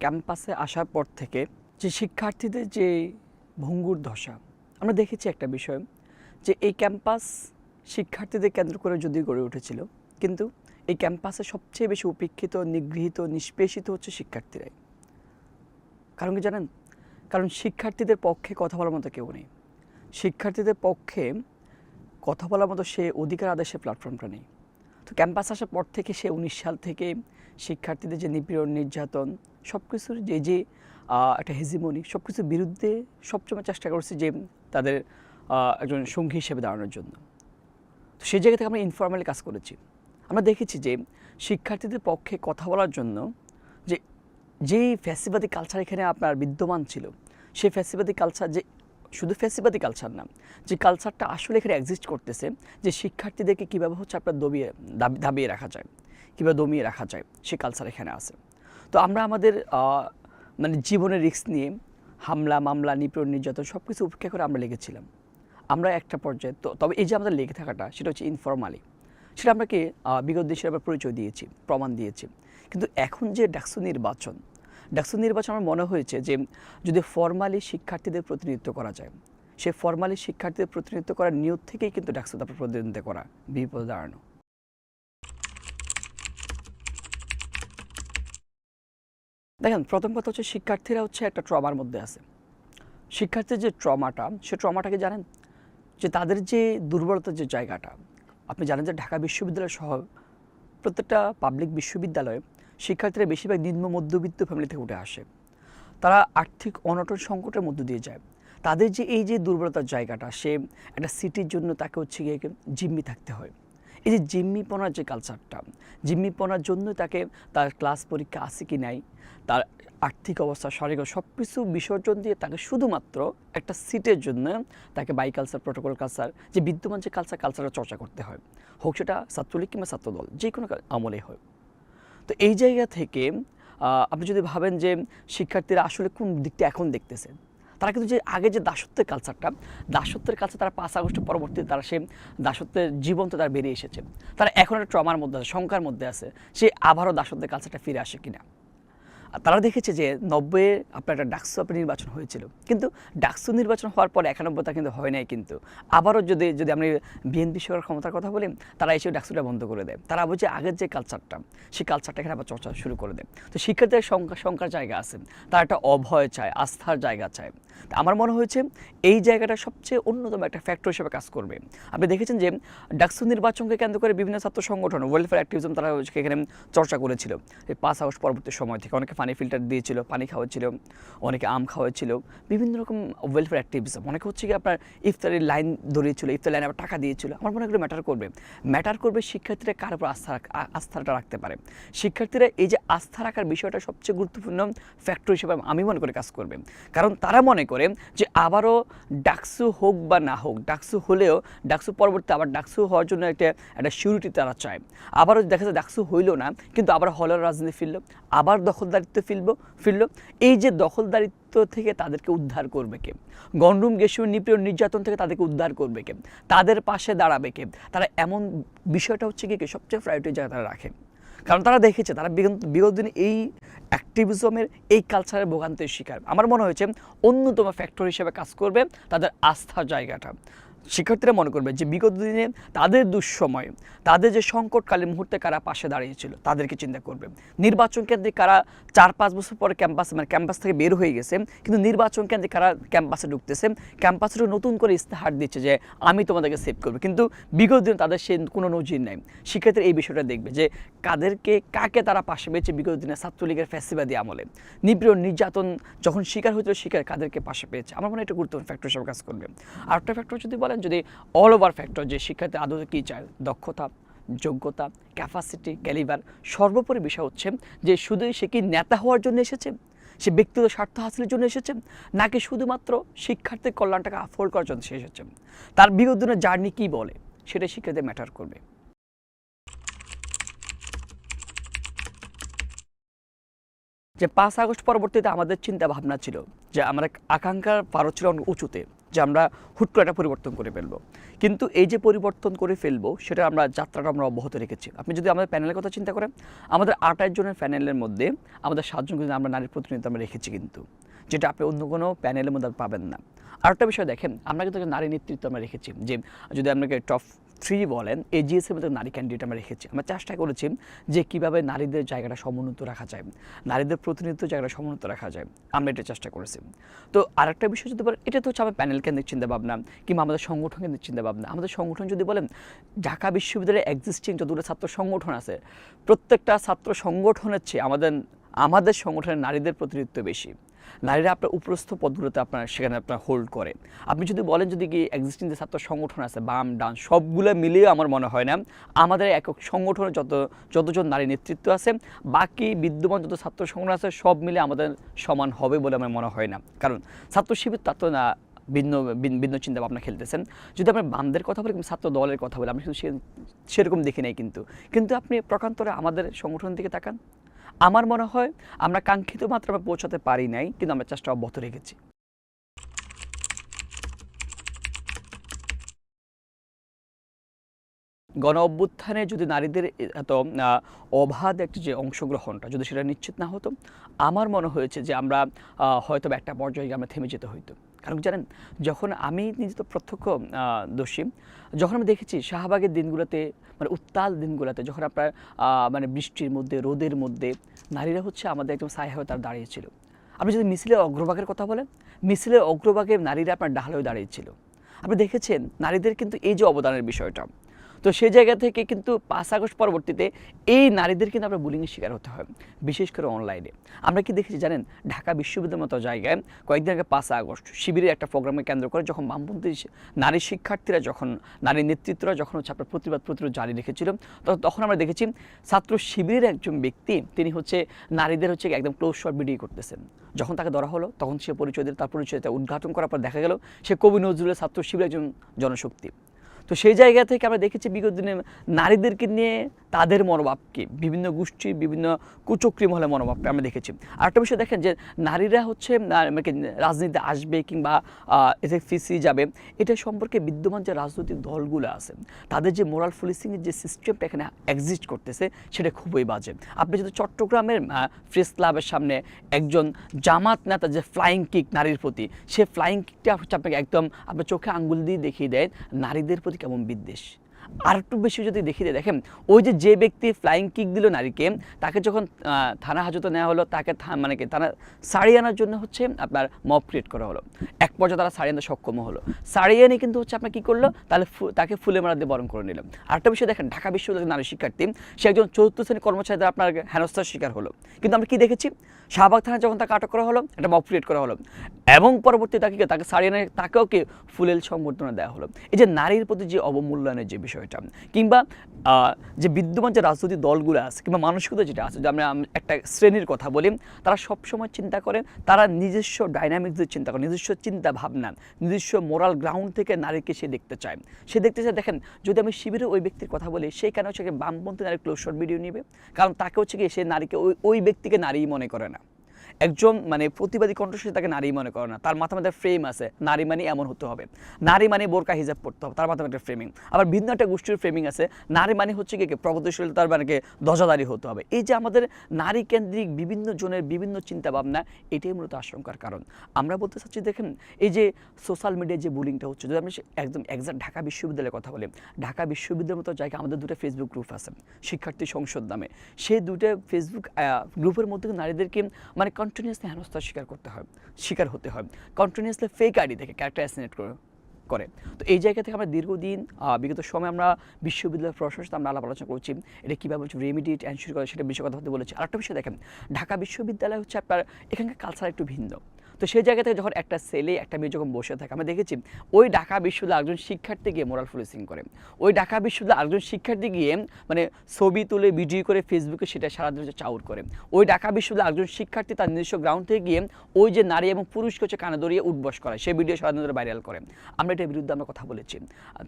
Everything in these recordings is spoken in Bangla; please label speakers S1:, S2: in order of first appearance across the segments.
S1: ক্যাম্পাসে আসার পর থেকে যে শিক্ষার্থীদের যে ভঙ্গুর দশা আমরা দেখেছি একটা বিষয় যে এই ক্যাম্পাস শিক্ষার্থীদের কেন্দ্র করে যদি গড়ে উঠেছিল, কিন্তু এই ক্যাম্পাসে সবচেয়ে বেশি উপেক্ষিত, নিগৃহীত, নিষ্পেষিত হচ্ছে শিক্ষার্থীরাই। কারণ কি জানেন? কারণ শিক্ষার্থীদের পক্ষে কথা বলার মতো কেউ নেই। শিক্ষার্থীদের পক্ষে কথা বলার মতো সে অধিকার আদেশে প্ল্যাটফর্মটা নেই। তো ক্যাম্পাস আসার পর থেকে সে উনিশ সাল থেকে শিক্ষার্থীদের যে নিপীড়ন, নির্যাতন সব কিছুর যে যে একটা হেজিমনি সব কিছুর বিরুদ্ধে সবসময় চেষ্টা করছে যে তাদের একজন সঙ্গী হিসেবে দাঁড়ানোর জন্য। তো সেই জায়গা থেকে আমরা ইনফর্মালি কাজ করেছি। আমরা দেখেছি যে শিক্ষার্থীদের পক্ষে কথা বলার জন্য যে, যেই ফ্যাসিবাদী কালচার এখানে আপনার বিদ্যমান ছিল, সেই ফ্যাসিবাদী কালচার যে শুধু ফ্যাসিবাদী কালচার না, যে কালচারটা আসলে এখানে এক্সিস্ট করতেছে, যে শিক্ষার্থীদেরকে কীভাবে হচ্ছে আপনার দমিয়ে, দাবি- দাবিয়ে রাখা যায়, কীভাবে দমিয়ে রাখা যায়, সে কালচার এখানে আছে। তো আমরা আমাদের মানে জীবনের রিস্ক নিয়ে হামলা, মামলা, নিপীড়ন, নির্যাতন সব কিছু উপেক্ষা করে আমরা লেগেছিলাম। আমরা একটা পর্যায়ে, তো তবে এই যে আমাদের লেগে থাকাটা, সেটা হচ্ছে ইনফরমালি সেটা আমরা কি বিগত দেশের আবার পরিচয় দিয়েছি, প্রমাণ দিয়েছি। কিন্তু এখন যে ডাকসু নির্বাচন ডাকসু নির্বাচন আমার মনে হয়েছে যে যদি ফর্মালি শিক্ষার্থীদের প্রতিনিধিত্ব করা যায় সে ফর্মালি শিক্ষার্থীদের প্রতিনিধিত্ব করার নিয়োগ থেকেই কিন্তু ডাকসু তারপর প্রতিনিধিত্ব করা বিপদে দাঁড়ানো। দেখেন, প্রথম কথা হচ্ছে শিক্ষার্থীরা হচ্ছে একটা ট্রমার মধ্যে আছে। শিক্ষার্থীর যে ট্রমাটা, সে ট্রমাটাকে জানেন? যে তাদের যে দুর্বলতার যে জায়গাটা, আপনি জানেন যে ঢাকা বিশ্ববিদ্যালয় সহ প্রত্যেকটা পাবলিক বিশ্ববিদ্যালয়ে শিক্ষার্থীরা বেশিরভাগ নিম্ন মধ্যবিত্ত ফ্যামিলি থেকে উঠে আসে। তারা আর্থিক অনটন সংকটের মধ্য দিয়ে যায়। তাদের যে এই যে দুর্বলতার জায়গাটা, সে একটা সিটির জন্য তাকে হচ্ছে গিয়ে জিম্মি থাকতে হয়। এই যে জিম্মিপনার যে কালচারটা জিম্মিপনার জন্য তাকে তার ক্লাস পরীক্ষা আছে কি নাই, তার আর্থিক অবস্থা, শারীরিক সব কিছু বিসর্জন দিয়ে তাকে শুধুমাত্র একটা সিটের জন্য তাকে বাই কালচার প্রোটোকল কালচার যে বিদ্যমান যে কালচার কালচারটা চর্চা করতে হয়। হোক সেটা ছাত্রলীগ কিংবা ছাত্রদল যে কোনো কা- আমলে হয় তো এই জায়গা থেকে আপনি যদি ভাবেন যে শিক্ষার্থীরা আসলে কোন দিকটা এখন দেখতেছে, তারা কিন্তু যে আগে যে দাসত্বের কালচারটা দাসত্বের কালচার তারা পাঁচ আগস্ট পরবর্তীতে তারা সে দাসত্বের জীবন তো তারা বেরিয়ে এসেছে। তারা এখন একটা ট্রমার মধ্যে আছে, শঙ্কার মধ্যে আছে, সে আবারও দাসত্বের কালচারটা ফিরে আসে কিনা। তারা দেখেছে যে নব্বইয়ে আপনার একটা ডাকসু আপনার নির্বাচন হয়েছিল। কিন্তু ডাকসু নির্বাচন হওয়ার পর একানব্বইটা কিন্তু হয় নাই কিন্তু। আবারও যদি যদি আমরা বিএনপি সরকার ক্ষমতার কথা বলি, তারা এসে ডাকসুটা বন্ধ করে দেয়। তারা বলছে আগের যে কালচারটা সেই কালচারটা এখানে আবার চর্চা শুরু করে দেয়। তো শিক্ষার্থীদের সংখ্যা, সংখ্যার জায়গা আছে। তারা একটা অভয় চায়, আস্থার জায়গা চায়। আমার মনে হয়েছে এই জায়গাটা সবচেয়ে অন্যতম একটা ফ্যাক্টর হিসেবে কাজ করবে। আপনি দেখেছেন যে ডাকসু নির্বাচনকে কেন্দ্র করে বিভিন্ন ছাত্র সংগঠন ওয়েলফেয়ার অ্যাক্টিভিজম তারা এখানে চর্চা করেছিল। পাঁচ আগস্ট পরবর্তী সময় থেকে অনেকে পানি ফিল্টার দিয়েছিল, পানি খাওয়াচ্ছিল, অনেকে আম খাওয়াচ্ছিল, বিভিন্ন রকম ওয়েলফেয়ার অ্যাক্টিভিজম অনেকে হচ্ছে কি আপনার ইফতারের লাইন ধরিয়েছিল ইফতার লাইনে আবার টাকা দিয়েছিল। আমার মনে হয় ম্যাটার করবে। ম্যাটার করবে শিক্ষার্থীরা কার উপর আস্থা আস্থাটা রাখতে পারে? শিক্ষার্থীরা এই যে আস্থা রাখার বিষয়টা সবচেয়ে গুরুত্বপূর্ণ ফ্যাক্টর হিসেবে আমি মনে করে কাজ করবে। কারণ তারা মনে করে যে আবারও ডাকসু হোক বা না হোক, ডাকসু হলেও, ডাকসু পরবর্তী আবার ডাকসু হওয়ার জন্য একটা একটা সিউরিটি তারা চায়। আবারও দেখা যায় ডাকসু হইল না, কিন্তু আবার হলের রাজনীতি ফিরল। আবার দখলদারিত্ব ফিরল ফিরল। এই যে দখলদারিত্ব থেকে তাদেরকে উদ্ধার করবে কে? গণরুম গেসু নিপীড়ন, নির্যাতন থেকে তাদেরকে উদ্ধার করবে কে? তাদের পাশে দাঁড়াবে কে? তারা এমন বিষয়টা হচ্ছে কি সবচেয়ে প্রায়োরিটি জায়গা তারা রাখে। কারণ তারা দেখেছে, তারা বিগত দিনে এই অ্যাক্টিভিজমের এই কালচারের ভোগান্তের শিকার। আমার মনে হয়েছে অন্যতম ফ্যাক্টর হিসেবে কাজ করবে তাদের আস্থার জায়গাটা। শিক্ষার্থীরা মনে করবে যে বিগত দিনে তাদের দুঃসময়, তাদের যে সংকটকালীন মুহূর্তে কারা পাশে দাঁড়িয়েছিল, তাদেরকে চিন্তা করবে। নির্বাচন কেন্দ্রে কারা চার, পাঁচ বছর পরে ক্যাম্পাস মানে ক্যাম্পাস থেকে বের হয়ে গেছে, কিন্তু নির্বাচন কেন্দ্রে কারা ক্যাম্পাসে ঢুকতেছে ক্যাম্পাসের নতুন করে ইস্তেহার দিচ্ছে যে আমি তোমাদেরকে সেভ করব। কিন্তু বিগত দিনে তাদের সে কোনো নজির নেই। শিক্ষার্থীরা এই বিষয়টা দেখবে যে কাদেরকে, কাকে তারা পাশে পেয়েছে বিগত দিনে ছাত্রলীগের ফ্যাসিবাদী আমলে। নিপীড়ন, নির্যাতন যখন শিকার হয়েছিল, শিকার কাদেরকে পাশে পেয়েছে। আমার মনে হয় এটা গুরুত্বপূর্ণ ফ্যাক্টর হিসেবে কাজ করবে। আর একটা ফ্যাক্টর যদি বলেন যদি অল ওভার ফ্যাক্টর যে শিক্ষার্থী আদৌ কী চায়, দক্ষতা, যোগ্যতা ক্যাপাসিটি ক্যালিভার সর্বোপরি বিষয় হচ্ছে যে শুধুই সে কি নেতা হওয়ার জন্য এসেছে? সে ব্যক্তিগত স্বার্থ হাসিলের জন্য এসেছে? নাকি শুধুমাত্র শিক্ষার্থীর কল্যাণটাকে আফোর্ড করার জন্য সে এসেছে? তার দিনের জার্নি কী বলে? সেটা শিক্ষার্থীদের ম্যাটার করবে। যে পাঁচ আগস্ট পরবর্তীতে আমাদের চিন্তা ভাবনা ছিল যে আমার আকাঙ্ক্ষার পারো ছিল অনেক উঁচুতে। যে আমরা হুট করে একটা পরিবর্তন করে ফেলব। কিন্তু এই যে পরিবর্তন করে ফেলব, সেটা আমরা, যাত্রাটা আমরা অব্যাহত রেখেছি। আপনি যদি আমাদের প্যানেলের কথা চিন্তা করেন, আমাদের আঠাশ জনের প্যানেলের মধ্যে আমাদের সাতজন কিন্তু আমরা নারীর প্রতিনিধিত্ব আমরা রেখেছি কিন্তু, যেটা আপনি অন্য কোনো প্যানেলের মধ্যে পাবেন না। আরেকটা বিষয় দেখেন, আমরা কিন্তু নারী নেতৃত্ব আমরা রেখেছি যে, যদি আপনাকে টপ থ্রি বলেন এজিএস এর মধ্যে নারী ক্যান্ডিডেট আমরা রেখেছি। আমরা চেষ্টা করেছি যে কীভাবে নারীদের জায়গাটা সমুন্নত রাখা যায়, নারীদের প্রতিনিধিত্ব জায়গাটা সমুন্নত রাখা যায়। আমরা এটা চেষ্টা করেছি। তো আরেকটা বিষয় যদি বলেন এটা তো হচ্ছে আমার প্যানেল কেন্দ্রিক চিন্তাভাবনা কিংবা আমাদের সংগঠন কেন্দ্রিক চিন্তাভাবনা আমাদের সংগঠন যদি বলেন, ঢাকা বিশ্ববিদ্যালয়ে এক্সিস্টিং যতগুলো ছাত্র সংগঠন আছে, প্রত্যেকটা ছাত্র সংগঠনের চেয়ে আমাদের আমাদের সংগঠনের নারীদের প্রতিনিধিত্ব বেশি। নারীরা আপনার উপরস্থ পদগুলোতে আপনার, সেখানে আপনার হোল্ড করে। আপনি যদি বলেন যদি কি এক্সিস্টিং যে ছাত্র সংগঠন আছে, বাম, ডান, সবগুলো মিলিয়ে আমার মনে হয় না, আমাদের একক সংগঠনের যত, যতজন নারী নেতৃত্ব আছে, বাকি বিদ্যমান যত ছাত্র সংগঠন আছে, সব মিলে আমাদের সমান হবে বলে আমার মনে হয় না। কারণ ছাত্র শিবির তার তো না ভিন্ন ভিন্ন চিন্তা ভাবনা খেলতেছেন। যদি আমরা বামদের কথা বলি ছাত্র দলের কথা বলি, আমি কিন্তু সেরকম দেখি নাই কিন্তু। কিন্তু আপনি প্রকান্তরে আমাদের সংগঠন দিকে তাকান। আমার মনে হয় আমরা কাঙ্ক্ষিত মাত্রা পৌঁছাতে পারি নাই, কিন্তু আমরা চেষ্টা অব্যাহত রেখেছি। গণ অভ্যুত্থানে যদি নারীদের এত অবাধ একটা যে অংশগ্রহণটা যদি সেটা নিশ্চিত না হতো, আমার মনে হয়েছে যে আমরা হয়তো একটা পর্যায়ে আমরা থেমে যেতে হইতো। কারণ জানেন? যখন আমি নিজে তো প্রত্যক্ষ দোষী, যখন আমি দেখেছি শাহবাগের দিনগুলোতে মানে উত্তাল দিনগুলোতে, যখন আপনার মানে বৃষ্টির মধ্যে, রোদের মধ্যে নারীরা হচ্ছে আমাদের একদম সাই হয়ে তারা দাঁড়িয়েছিল। আপনি যদি মিছিলের অগ্রভাগের কথা বলেন মিছিলের অগ্রভাগে নারীরা আপনার ডাহালয়ে হয়ে দাঁড়িয়েছিল। আপনি দেখেছেন নারীদের কিন্তু এই যে অবদানের বিষয়টা তো সেই জায়গা থেকে কিন্তু পাঁচ আগস্ট পরবর্তীতে এই নারীদের কিন্তু আমরা বুলিংয়ের শিকার হতে হয়, বিশেষ করে অনলাইনে আমরা কি দেখেছি জানেন? ঢাকা বিশ্ববিদ্যালয়ের মতো জায়গায় কয়েকদিন আগে পাঁচ আগস্ট শিবিরের একটা প্রোগ্রামে কেন্দ্র করে যখন বামপন্থী নারী শিক্ষার্থীরা যখন, নারী নেতৃত্বরা যখন হচ্ছে আপনার প্রতিবাদ প্রতিরোধ জারি রেখেছিল তখন আমরা দেখেছি ছাত্র শিবিরের একজন ব্যক্তি তিনি হচ্ছে নারীদের হচ্ছে একদম ক্লোজ শট ভিডিও করতেছেন। যখন তাকে ধরা হলো, তখন সে পরিচয় দিল, তার পরিচয়টা উদ্ঘাটন করার পর দেখা গেল, সে কবি নজরুলের ছাত্র শিবিরের একজন জনশক্তি। তো সেই জায়গা থেকে আমরা দেখেছি বিগত দিনে নারীদেরকে নিয়ে তাদের মনোভাবকে, বিভিন্ন গোষ্ঠী, বিভিন্ন কুচক্রি মহলে মনোভাবকে আমরা দেখেছি। আরেকটা বিষয় দেখেন যে নারীরা হচ্ছে মানে রাজনীতিতে আসবে কিংবা এতে ফিসি যাবে, এটা সম্পর্কে বিদ্যমান যে রাজনৈতিক দলগুলো আছে, তাদের যে মোরাল পুলিশিংয়ের যে সিস্টেমটা এখানে এক্সিস্ট করতেছে, সেটা খুবই বাজে। আপনি যদি চট্টগ্রামের প্রেস ক্লাবের সামনে একজন জামাত নেতা যে ফ্লাইং কিক নারীর প্রতি, সে ফ্লাইং কিকটা হচ্ছে আপনাকে একদম আপনার চোখে আঙ্গুল দিয়ে দেখিয়ে দেয়, নারীদের প্রতি কেমন বিদ্বেষ? আর একটু বেশি যদি দেয় দেখেন, ওই যে যে ব্যক্তি ফ্লাইং কিক দিল নারীকে, তাকে যখন থানা হাজতে নেওয়া হলো, তাকে মানে কি থানা সারিয়ে আনার জন্য হচ্ছে আপনার মব ক্রিয়েট করা হলো। এক পর্যায়ে তারা সারিয়ে আনতে সক্ষম হলো। সারিয়ে এনে কিন্তু হচ্ছে আপনার কী করল? তাহলে তাকে ফুলে মারা দিয়ে বরণ করে নিল। আরেকটা বিষয় দেখেন, ঢাকা বিশ্ববিদ্যালয়ের নারী শিক্ষার্থী, সে একজন চতুর্থ শ্রেণির কর্মচারীদের আপনার হেনস্থার শিকার হলো। কিন্তু আমরা কি দেখেছি? শাহবাগ থানায় যখন তাকে আটক করা হলো, একটা মব ক্রিয়েট করা হলো। এবং পরবর্তী তাকে তাকে সারিয়ে এনে তাকেও কি ফুলেল সংবর্ধনা দেওয়া হলো। এই যে নারীর প্রতি যে অবমূল্যায়নের যে বিষয়টা। কিংবা যে বিদ্যমান যে রাজনৈতিক দলগুলো আছে কিংবা মানসিকতা যেটা আছে যে আমরা একটা শ্রেণির কথা বলি, তারা সবসময় চিন্তা করেন তারা নিজস্ব ডাইনামিক্সের চিন্তা করেন নিজস্ব চিন্তা ভাবনা নিজস্ব মোরাল গ্রাউন্ড থেকে নারীকে সে দেখতে চায়। সে দেখতে চায়, দেখেন, যদি আমি শিবিরে ওই ব্যক্তির কথা বলি, সে কেন হচ্ছে বামপন্থী নারী ক্লোজ শট ভিডিও নিবে? কারণ তাকে হচ্ছে কি সে নারীকে ওই ওই ব্যক্তিকে নারীই মনে করে না। একজন মানে প্রতিবাদী কণ্ঠস্বর তাকে নারী মনে করে না। তার মাথা মধ্যে ফ্রেম আছে, নারী মানে এমন হতে হবে। নারী মানে বোরকা, হিজাব পড়তে হবে, তার মাথা একটা ফ্রেমিং আবার ভিন্ন একটা গোষ্ঠীর ফ্রেমিং আছে, নারী মানে হচ্ছে কি প্রগতিশীলতার মানে কি দজাদারি হতে হবে। এই যে আমাদের নারী কেন্দ্রিক বিভিন্ন জনের বিভিন্ন চিন্তা ভাবনা এটাই মূলত আশঙ্কার কারণ। আমরা বলতে চাচ্ছি, দেখেন, এই যে সোশ্যাল মিডিয়ায় যে বুলিংটা হচ্ছে, যদি আমি একদম একজাক্ট ঢাকা বিশ্ববিদ্যালয়ের কথা বলি, ঢাকা বিশ্ববিদ্যালয়ের মতো জায়গায় আমাদের দুটো ফেসবুক গ্রুপ আছে, শিক্ষার্থী সংসদ নামে। সেই দুটো ফেসবুক গ্রুপের মধ্যে নারীদেরকে মানে কন্টিনিউসলি হেনস্থার শিকার করতে হয় শিকার হতে হয়। কন্টিনিউসলি ফেক আইডি থেকে ক্যারেক্টার অ্যাসিনেট করে করে। তো এই জায়গা থেকে আমরা দীর্ঘদিন বিগত সময় আমরা বিশ্ববিদ্যালয় প্রশাসন আমরা আলাপ আলোচনা করছি। এটা কীভাবে হচ্ছে রেমিডিয়েট অ্যান্সার করে সেটা বিষয় কথা হতে বলেছি। আরেকটা বিষয় দেখেন, ঢাকা বিশ্ববিদ্যালয় হচ্ছে আপনার, এখানকার কালচার একটু ভিন্ন। তো সেই জায়গা থেকে যখন একটা ছেলে, একটা মেয়ে যখন বসে থাকে, আমরা দেখেছি ওই ঢাকা বিশ্ববিদ্যালয় একজন শিক্ষার্থী গিয়ে মোরাল পুলিশিং করে। ওই ঢাকা বিশ্ববিদ্যালয় একজন শিক্ষার্থী গিয়ে মানে ছবি তুলে, ভিডিও করে ফেসবুকে সেটা সারা দিন চাউর করে। ওই ঢাকা বিশ্ববিদ্যালয় একজন শিক্ষার্থী তার নিজস্ব গ্রাউন্ড থেকে গিয়ে ওই যে নারী এবং পুরুষকে হচ্ছে কানে ধরিয়ে উঠবস করে। সেই ভিডিও সারা দিন ধরে ভাইরাল করে। আমরা এটার বিরুদ্ধে আমরা কথা বলেছি।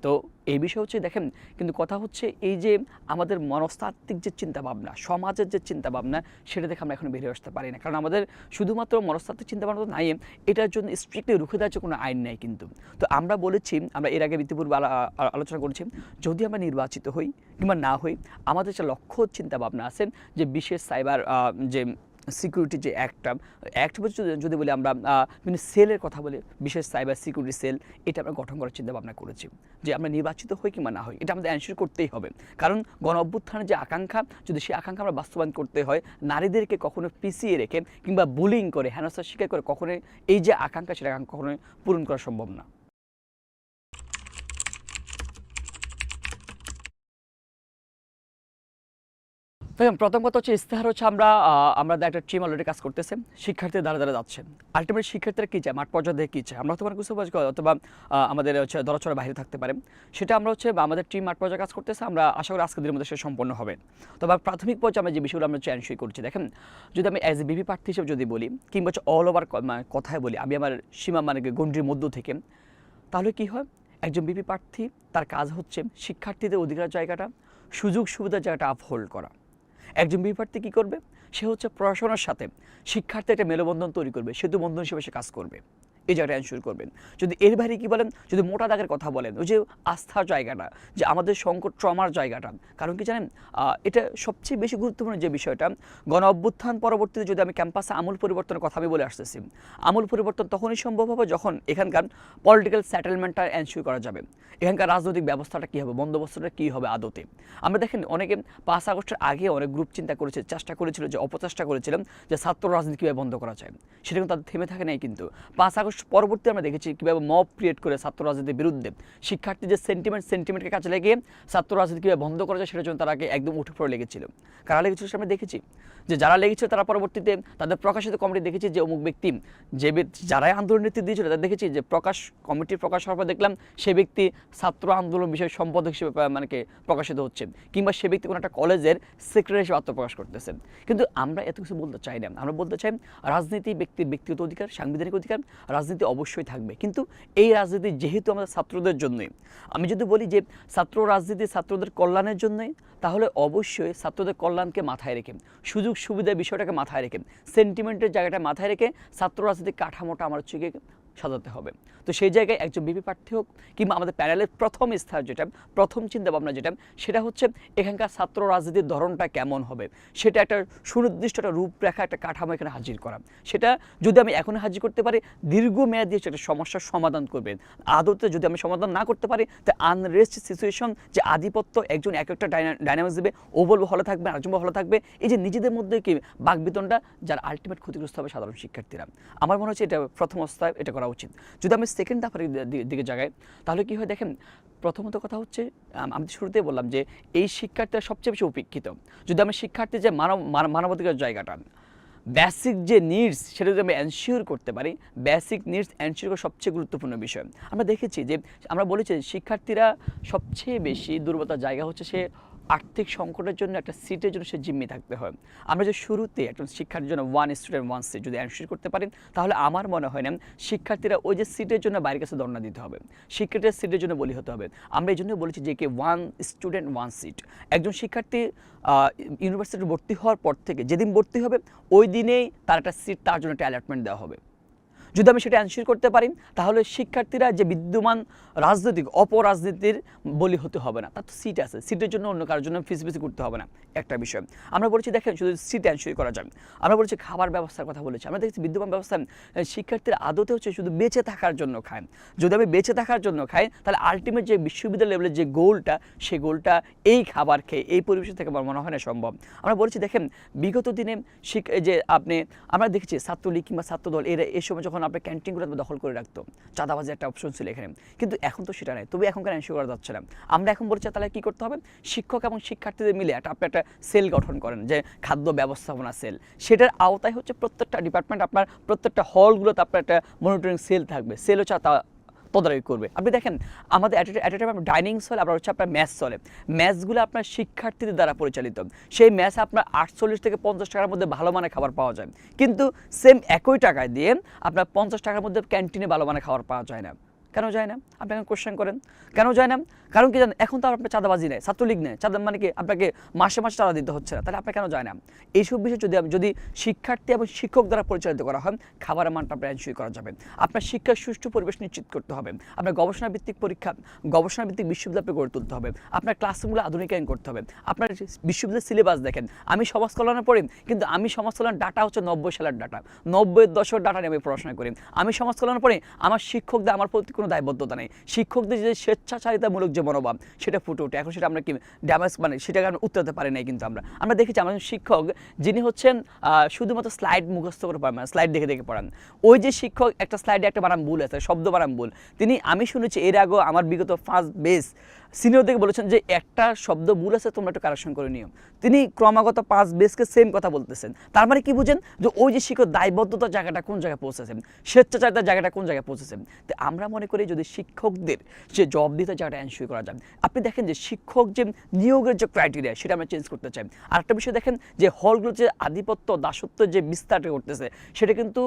S1: তো এই বিষয় হচ্ছে, দেখেন, কিন্তু কথা হচ্ছে এই যে আমাদের মনস্তাত্ত্বিক যে চিন্তা ভাবনা সমাজের যে চিন্তা ভাবনা সেটা দেখে আমরা এখন বেরিয়ে আসতে পারি না। কারণ আমাদের শুধুমাত্র মনস্তাত্ত্বিক চিন্তা ভাবনা তো খাইয়ে এটার জন্য স্ট্রিক্টলি রুখে দেওয়ার কোনো আইন নেই কিন্তু। তো আমরা বলেছি, আমরা এর আগে ইতিপূর্বে আলা- আলোচনা করেছি, যদি আমরা নির্বাচিত হই কিংবা না হই, আমাদের যে লক্ষ্য চিন্তা ভাবনা আছেন, যে বিশেষ সাইবার যে সিকিউরিটি যে অ্যাক্টটা অ্যাক্ট যদি বলি আমরা বিভিন্ন সেলের কথা বলি, বিশেষ সাইবার সিকিউরিটি সেল, এটা আমরা গঠন করার চিন্তা ভাবনা করেছি। যে আমরা নির্বাচিত হই কিংবা না হই, এটা আমাদের অ্যানসিওর করতেই হবে। কারণ গণ অভ্যুত্থানের যে আকাঙ্ক্ষা, যদি সেই আকাঙ্ক্ষা আমরা বাস্তবায়ন করতে হয়, নারীদেরকে কখনো পিছিয়ে রেখে কিংবা বুলিং করে, হেনস্থার শিকার করে, কখনোই এই যে আকাঙ্ক্ষা, সেটা কখনোই পূরণ করা সম্ভব না। দেখুন, প্রথম কথা হচ্ছে ইস্তেহার হচ্ছে আমরা আমরা একটা টিম অলরেডি কাজ করতেছে। শিক্ষার্থীদের দ্বারা দ্বারা যাচ্ছে। আলটিমেট শিক্ষার্থীরা কী চায়? মাঠ পর্যায়ে কী চায়? আমরা হতে কিছু অথবা আমাদের হচ্ছে দরচরা বাইরে থাকতে পারে। সেটা আমরা হচ্ছে, আমাদের টিম মাঠ পর্যায়ে কাজ করতেছে। আমরা আশা করি আজকের দিনের মধ্যে সে সম্পন্ন হবে। তবে প্রাথমিক পর্যায়ে আমরা যে বিষয়গুলো আমরা চ্যালেঞ্জ করছি, দেখেন, যদি আমি অ্যাজ এ বিপি প্রার্থী হিসেবে যদি বলি, কিংবা হচ্ছে অল ওভার কথায় বলি, আমি আমার সীমা মানে গণ্ডির মধ্য থেকে, তাহলে কি হয়? একজন বিপি প্রার্থী, তার কাজ হচ্ছে শিক্ষার্থীদের অধিকার জায়গাটা সুযোগ সুবিধার জায়গাটা আপহোল্ড করা। একজন বিভার্থী কি করবে? সে হচ্ছে পড়াশোনার সাথে শিক্ষার্থী একটা মেলবন্ধন তৈরি করবে, সেতু বন্ধন হিসেবে সে কাজ করবে। এই জায়গাটা এনশিওর করবেন। যদি এর বাইরে কী বলেন, যদি মোটা দাগের কথা বলেন, ওই যে আস্থার জায়গাটা, যে আমাদের সংকট ট্রমার জায়গাটা, কারণ কি জানেন এটা সবচেয়ে বেশি গুরুত্বপূর্ণ যে বিষয়টা, গণ অভ্যুত্থান পরবর্তীতে যদি আমি ক্যাম্পাসে আমূল পরিবর্তনের কথা আমি বলে আসতেছি, আমূল পরিবর্তন তখনই সম্ভব হবে যখন এখানকার পলিটিক্যাল সেটেলমেন্টটা এনশিওর করা যাবে। এখানকার রাজনৈতিক ব্যবস্থাটা কী হবে, বন্দোবস্তটা কী হবে আদতে? আমরা দেখেন, অনেকে পাঁচ আগস্টের আগে অনেক গ্রুপ চিন্তা করেছে, চেষ্টা করেছিল, যে অপচেষ্টা করেছিলাম, যে ছাত্র রাজনীতি কীভাবে বন্ধ করা যায়। সেটা কিন্তু তাদের থেমে থাকে নাই কিন্তু। পাঁচ আগস্ট পরবর্তী আমরা দেখেছি কীভাবে মব ক্রিয়েট করে ছাত্র রাজনীতির বিরুদ্ধে। শিক্ষার্থী যে সেন্টিমেন্ট সেন্টিমেন্টকে কাজে লাগিয়ে ছাত্র রাজনীতি কীভাবে বন্ধ করা যায় সেটার জন্য তারা একদম উঠে পড়ে লেগেছিল। কারা লেগেছিল সেটা আমরা দেখেছি। যে যারা লেগেছিল তারা পরবর্তীতে তাদের প্রকাশিত কমিটি দেখেছি যে অমুক ব্যক্তি যে যারাই আন্দোলন নেতৃত্ব দিয়েছিল তাদের দেখেছি যে প্রকাশ কমিটির প্রকাশ হওয়ার পর দেখলাম সে ব্যক্তি ছাত্র আন্দোলন বিষয়ে সম্পাদক হিসেবে মানে প্রকাশিত হচ্ছে কিংবা সে ব্যক্তি কোনো একটা কলেজের সেক্রেটারি হিসেবে আত্মপ্রকাশ করতেছেন কিন্তু আমরা এত কিছু বলতে চাই না। আমরা বলতে চাই রাজনীতি ব্যক্তির ব্যক্তিগত অধিকার, সাংবিধানিক অধিকার রাজনীতি অবশ্যই থাকবে। কিন্তু এই রাজনীতি যেহেতু আমাদের ছাত্রদের জন্যই, আমি যদি বলি যে ছাত্র রাজনীতি ছাত্রদের কল্যাণের জন্যই, তাহলে অবশ্যই ছাত্রদের কল্যাণকে মাথায় রেখে সুযোগ সুবিধার বিষয়টাকে মাথায় রেখে সেন্টিমেন্টের জায়গাটা মাথায় রেখে ছাত্র রাজনীতির কাঠামোটা আমার হচ্ছে সাজাতে হবে। তো সেই জায়গায় একজন বিপি প্রার্থী হোক কিংবা আমাদের প্যানেলের প্রথম স্থান যেটা, প্রথম চিন্তা ভাবনা যেটা, সেটা হচ্ছে এখানকার ছাত্র রাজনীতির ধরনটা কেমন হবে? সেটা একটা সুনির্দিষ্ট একটা রূপরেখা, একটা কাঠামো এখানে হাজির করা। সেটা যদি আমি এখন হাজির করতে পারি, দীর্ঘমেয়াদী সেটা সমস্যার সমাধান করবেন আদতে যদি আমি সমাধান না করতে পারি, তা আনরেস্ট সিচুয়েশন যে আধিপত্য একজন এক একটা ডাইনামিক্স দেবে ও বলব ভালো থাকবে আরেকজন বলব ভালো থাকবে, এই যে নিজেদের মধ্যে কি বাকবিতনটা যার আলটিমেট ক্ষতিগ্রস্ত হবে সাধারণ শিক্ষার্থীরা। আমার মনে হচ্ছে এটা প্রথম অবস্থায় এটা উচিত। যদি আমি সেকেন্ড ধাপের দিকে জায়গায় তাহলে কি হয় দেখেন, প্রথমত কথা হচ্ছে, আম- শুরুতেই বললাম যে এই শিক্ষার্থীরা সবচেয়ে বেশি উপেক্ষিত। যদি আমি শিক্ষার্থীর যে মানব, মানব- মানবাধিকার জায়গাটা বেসিক যে নিডস সেটা যদি আমি এনশিওর করতে পারি বেসিক নিডস এনশিওর করা সবচেয়ে গুরুত্বপূর্ণ বিষয়। আমরা দেখেছি যে, আমরা বলেছি শিক্ষার্থীরা সবচেয়ে বেশি দুর্বলতার জায়গা হচ্ছে সে আর্থিক সংকটের জন্য একটা সিটের জন্য সে জিম্মি থাকতে হয়। আমরা যে শুরুতে একজন শিক্ষার জন্য ওয়ান স্টুডেন্ট ওয়ান সিট যদি এনশিওর করতে পারেন তাহলে আমার মনে হয় না শিক্ষার্থীরা ওই যে সিটের জন্য বাইরের কাছে ধর্ণা দিতে হবে। শিক্ষার্থীর সিটের জন্য বলি হতে হবে। আমরা এই জন্য বলেছি যে কে ওয়ান স্টুডেন্ট ওয়ান সিট একজন শিক্ষার্থী ইউনিভার্সিটি ভর্তি হওয়ার পর থেকে, যেদিন ভর্তি হবে, ওই দিনেই তার একটা সিট তার জন্য একটা অ্যালটমেন্ট দেওয়া হবে। যদি আমি সেটা অ্যানসিওর করতে পারি, তাহলে শিক্ষার্থীরা যে বিদ্যমান রাজনৈতিক, অপরাজনীতির বলি হতে হবে না। তার তো সিট আছে। সিটের জন্য অন্য কারোর জন্য ফিস ফিস করতে হবে না। একটা বিষয়। আমরা বলছি, দেখেন, শুধু সিট অ্যানসিওর করা যাবে আমরা বলছি, খাবার ব্যবস্থার কথা বলেছি। আমরা দেখছি, বিদ্যমান ব্যবস্থা শিক্ষার্থীরা আদতে হচ্ছে শুধু বেঁচে থাকার জন্য খায়। যদি আমি বেঁচে থাকার জন্য খাই, তাহলে আলটিমেট যে বিশ্ববিদ্যালয় লেভেলের যে গোলটা সেই গোলটা এই খাবার খেয়ে, এই পরিবেশ থেকে আমার মনে হয় না সম্ভব। আমরা বলছি, দেখেন, বিগত দিনে যে আপনি, আমরা দেখেছি, ছাত্রলীগ কিংবা ছাত্রদল, এরা এই সময় যখন আপনার ক্যান্টিনগুলো দখল করে রাখতো। চাঁদাবাজি একটা অপশন ছিল এখানে। কিন্তু এখন তো সেটা নেই। তবে এখনকার এনশিওর করা যাচ্ছে না? আমরা এখন বলছি, তাহলে কি করতে হবে? শিক্ষক এবং শিক্ষার্থীদের মিলে একটা আপনি একটা সেল গঠন করেন, যে খাদ্য ব্যবস্থাপনা সেল সেটার আওতায় হচ্ছে প্রত্যেকটা ডিপার্টমেন্ট আপনার প্রত্যেকটা হলগুলোতে আপনার একটা মনিটরিং সেল থাকবে। সেল হচ্ছে তদারকি করবে। আপনি দেখেন, আমাদের ডাইনিং চলে আবার হচ্ছে আপনার ম্যাচ চলে ম্যাচগুলো আপনার শিক্ষার্থীদের দ্বারা পরিচালিত। সেই ম্যাচ আপনার আটচল্লিশ থেকে পঞ্চাশ টাকার মধ্যে ভালো মানের খাবার পাওয়া যায়। কিন্তু সেম একই টাকায় দিয়ে আপনার পঞ্চাশ টাকার মধ্যে ক্যান্টিনে ভালো মানের খাবার পাওয়া যায় না। কেন যায় না? আপনি এখন কোশ্চেন করেন। কেন যায় না? কারণ কি জানেন, এখন তো আপনার চাঁদাবাজি নেই, ছাত্রলীগ নেই। চাঁদা মানে কি? আপনাকে মাসে মাসে চাঁদা দিতে হচ্ছে না। তাহলে আপনার কেন যায় না? এইসব বিষয় যদি যদি শিক্ষার্থী এবং শিক্ষক দ্বারা পরিচালিত করা হয়, খাবারের মানটা আপনার এনশিওর করা যাবে। আপনার শিক্ষার সুষ্ঠু পরিবেশ নিশ্চিত করতে হবে। আপনার গবেষণা ভিত্তিক পরীক্ষা গবেষণা ভিত্তিক বিশ্ববিদ্যালয় গড়ে তুলতে হবে। আপনার ক্লাসরুমগুলো আধুনিকায়ন করতে হবে। আপনার বিশ্ববিদ্যালয়ের সিলেবাস দেখেন। আমি সমাজ কল্যাণে পড়ি, কিন্তু আমি সমাজ কল্যাণ ডাটা হচ্ছে নব্বই সালের ডাটা নব্বই দশক ডাটা নিয়ে আমি পড়াশোনা করি। আমি সমাজ কল্যাণে পড়ি, আমার শিক্ষকদের, আমার প্রতি কোনো দায়বদ্ধতা নেই। শিক্ষকদের যে স্বেচ্ছাচারিতামূলক যে মনোভাব, সেটা ফুটে ওঠে। এখন সেটা আমরা কি ড্যামেজ মানে সেটাকে আমরা উত্তরতে পারি নাই কিন্তু আমরা। আমরা দেখেছি আমাদের শিক্ষক যিনি হচ্ছেন শুধুমাত্র স্লাইড মুখস্থ করে পড়ান স্লাইড দেখে দেখে পড়ান। ওই যে শিক্ষক একটা স্লাইডে একটা বানাম ভুল আছে, শব্দ বানাম ভুল। তিনি আমি শুনেছি এর আগেও আমার বিগত ফার্স্ট বেস সিনিয়র থেকে বলেছেন যে একটা শব্দ ভুল আছে, তোমরা একটু কারেকশন করে নিও। তিনি ক্রমাগত পাঁচ বেসকে সেম কথা বলতেছেন। তার মানে কি বুঝেন? যে ওই যে শিক্ষক দায়বদ্ধতার জায়গাটা কোন জায়গায় পৌঁছেছেন? স্বেচ্ছাচারিতার জায়গাটা কোন জায়গায় পৌঁছেছেন? তো আমরা মনে করি যদি শিক্ষকদের যে জব দিতে জায়গাটা এনশিওর করা যায়, আপনি দেখেন যে শিক্ষক যে নিয়োগের যে ক্রাইটেরিয়া সেটা আমরা চেঞ্জ করতে চাই। আরেকটা বিষয় দেখেন, যে হলগুলো যে আধিপত্য দাসত্ব যে বিস্তারটা করতেছে সেটা কিন্তু